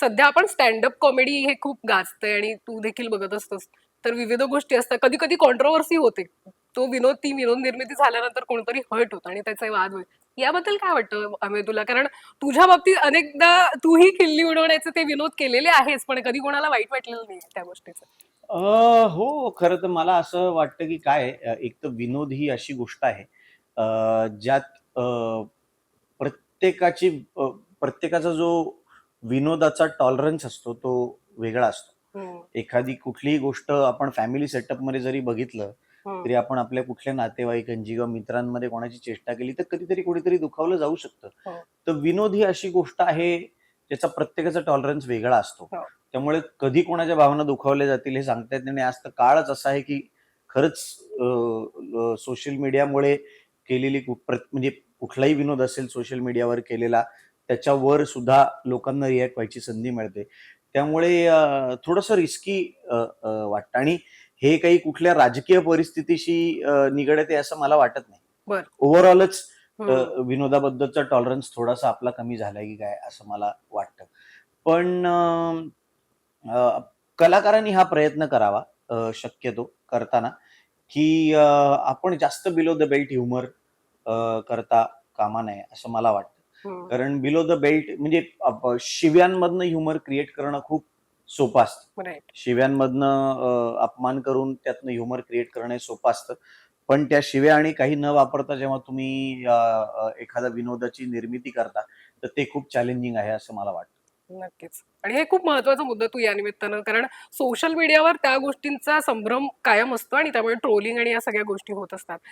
सध्या आपण stand up comedy हे खूप गाजतंय आणि तू देखील बघत असतोस. तर विविध गोष्टी असतात. कधी कधी कॉन्ट्रोवर्सी होते. तो विनोद ती विनोद निर्मिती झाल्यानंतर कोणतरी हर्ट होतं आणि त्याचा वाद होईल. याबद्दल काय वाटतं अमे तुला? कारण तुझ्या बाबतीत अनेकदा तूही किल्ली उडवण्याचे ते विनोद केलेले आहेस पण कधी कोणाला वाईट वाटलेलं नाही त्या गोष्टीचं. हो खरं तर मला असं वाटतं की काय एक तर विनोद ही अशी गोष्ट आहे. ज्यात प्रत्येकाची प्रत्येकाचा जो विनोदाचा टॉलरन्स असतो तो वेगळा असतो हम्म, एखादी कुठलीही गोष्ट आपण फॅमिली सेटअपमध्ये जरी बघितलं हम्म. तरी आपण आपल्या कुठल्या नातेवाईकांची किंवा मित्रांमध्ये कोणाची चेष्टा केली तर कधीतरी कुठेतरी दुखावलं जाऊ शकतं हो. तर विनोद ही अशी गोष्ट आहे ज्याचा प्रत्येकाचा टॉलरन्स वेगळा असतो हो. त्यामुळे कधी कोणाच्या भावना दुखावल्या जातील हे सांगता येत नाही आज तर काळच असा आहे की खरंच सोशल मीडियामुळे केलेली म्हणजे कुठलाही विनोद असेल सोशल मीडियावर केलेला त्याच्यावर सुद्धा लोकांना रिॲक्ट व्हायची संधी मिळते त्यामुळे थोडंसं रिस्की वाटतं आणि हे काही कुठल्या राजकीय परिस्थितीशी निगडीत आहे असं मला वाटत नाही. ओव्हरऑलच. विनोदाबद्दलचा टॉलरन्स थोडासा आपला कमी झालाय की काय असं मला वाटतं पण कलाकारांनी हा प्रयत्न करावा शक्यतो करताना की आपण जास्त बिलो द बेल्ट ह्युमर करता कामा नये असं मला वाटतं. कारण बिलो द बेल्ट म्हणजे शिव्यांमधनं ह्युमर क्रिएट करणं खूप सोपं असतं. शिव्यांमधनं अपमान करून त्यातनं ह्युमर क्रिएट करणं सोपं असतं. पण त्या शिव्या आणि काही न वापरता जेव्हा तुम्ही एखाद्या विनोदाची निर्मिती करता तर ते खूप चॅलेंजिंग आहे असं मला वाटतं. नक्कीच. आणि हे खूप महत्त्वाचा मुद्दा तू या निमित्तानं कारण सोशल मीडियावर त्या गोष्टींचा संभ्रम कायम असतो आणि त्यामुळे ट्रोलिंग आणि या सगळ्या गोष्टी होत असतात.